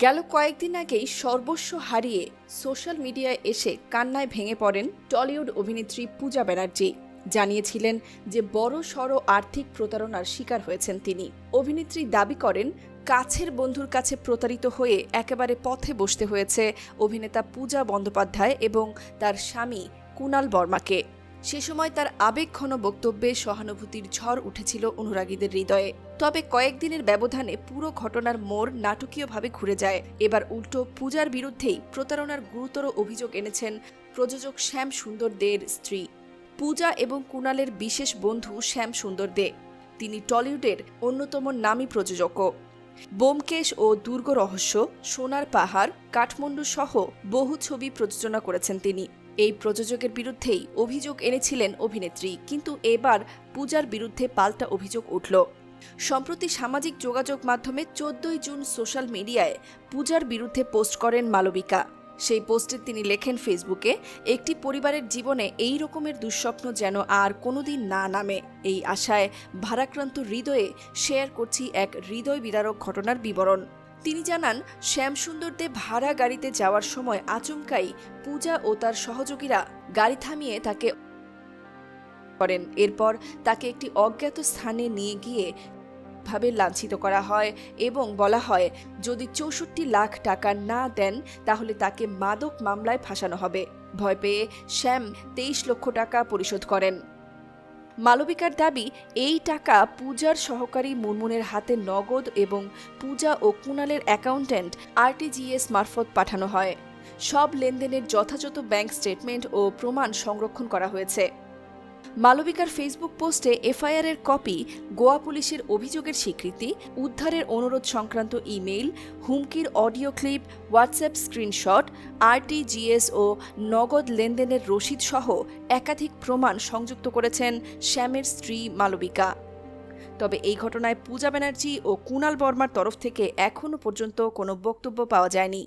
গেল কয়েকদিন আগেই সর্বস্ব হারিয়ে সোশ্যাল মিডিয়ায় এসে কান্নায় ভেঙে পড়েন টলিউড অভিনেত্রী পূজা ব্যানার্জি। জানিয়েছিলেন যে বড় সড় আর্থিক প্রতারণার শিকার হয়েছেন তিনি। অভিনেত্রী দাবি করেন, কাছের বন্ধুর কাছে প্রতারিত হয়ে একেবারে পথে বসতে হয়েছে অভিনেতা পূজা বন্দ্যোপাধ্যায় এবং তার স্বামী কুনাল বর্মাকে। সে সময় তার আবেগঘন বক্তব্যে সহানুভূতির ঝড় উঠেছিল অনুরাগীদের হৃদয়ে। তবে কয়েকদিনের ব্যবধানে পুরো ঘটনার মোড় নাটকীয়ভাবে ঘুরে যায়। এবার উল্টো পূজার বিরুদ্ধেই প্রতারণার গুরুতর অভিযোগ এনেছেন প্রযোজক শ্যাম সুন্দর দের স্ত্রী। পূজা এবং কুণালের বিশেষ বন্ধু শ্যাম সুন্দর দে। তিনি টলিউডের অন্যতম নামী প্রযোজকও। বোমকেশ ও দুর্গ রহস্য, সোনার পাহাড়, কাঠমান্ডু সহ বহু ছবি প্রযোজনা করেছেন তিনি। এই প্রযোজকের বিরুদ্ধেই অভিযোগ এনেছিলেন অভিনেত্রী, কিন্তু এবার পূজার বিরুদ্ধে পাল্টা অভিযোগ উঠল। সম্প্রতি সামাজিক যোগাযোগ মাধ্যমে চোদ্দই জুন সোশ্যাল মিডিয়ায় পূজার বিরুদ্ধে পোস্ট করেন মালবিকা। সেই পোস্টে তিনি লেখেন ফেসবুকে, একটি পরিবারের জীবনে এই রকমের দুঃস্বপ্ন যেন আর কোনোদিন না নামে। এই আশায় ভারাক্রান্ত হৃদয়ে শেয়ার করছি এক হৃদয় বিদারক ঘটনার বিবরণ। তিনি জানান শ্যামসুন্দর দে ভাড়া গাড়িতে যাওয়ার সময় আচমকাই পূজা ও তার সহযোগীরা গাড়ি থামিয়ে তাকে করেন। এরপর তাকে একটি অজ্ঞাত স্থানে নিয়ে গিয়ে ভাবে লাঞ্ছিত করা হয় এবং বলা হয়, যদি চৌষট্টি লাখ টাকা না দেন, তাহলে তাকে মাদক মামলায় ফাঁসানো হবে। ভয় পেয়ে শ্যাম তেইশ লক্ষ টাকা পরিশোধ করেন। মালবিকার দাবি, এই টাকা পূজার সহকারী মুনমুনের হাতে নগদ এবং পূজা ও কুণালের অ্যাকাউন্ট্যান্ট আরটিজিএস মারফত পাঠানো হয়। সব লেনদেনের যথাযথ ব্যাংক স্টেটমেন্ট ও প্রমাণ সংরক্ষণ করা হয়েছে। মালবিকার ফেসবুক পোস্টে এফআইআর এর কপি গোয়া পুলিশের অভিযোগের স্বীকৃতি, উদ্ধারের অনুরোধ সংক্রান্ত ইমেইল, হুমকির audio clip, WhatsApp screenshot, RTGS ও নগদ লেনদেনের রসিদ সহ একাধিক প্রমাণ সংযুক্ত করেছেন শ্যামের স্ত্রী মালবিকা। তবে এই ঘটনায় পূজা ব্যানার্জি ও কুণাল বর্মার তরফ থেকে এখনও পর্যন্ত কোনো বক্তব্য পাওয়া যায়নি।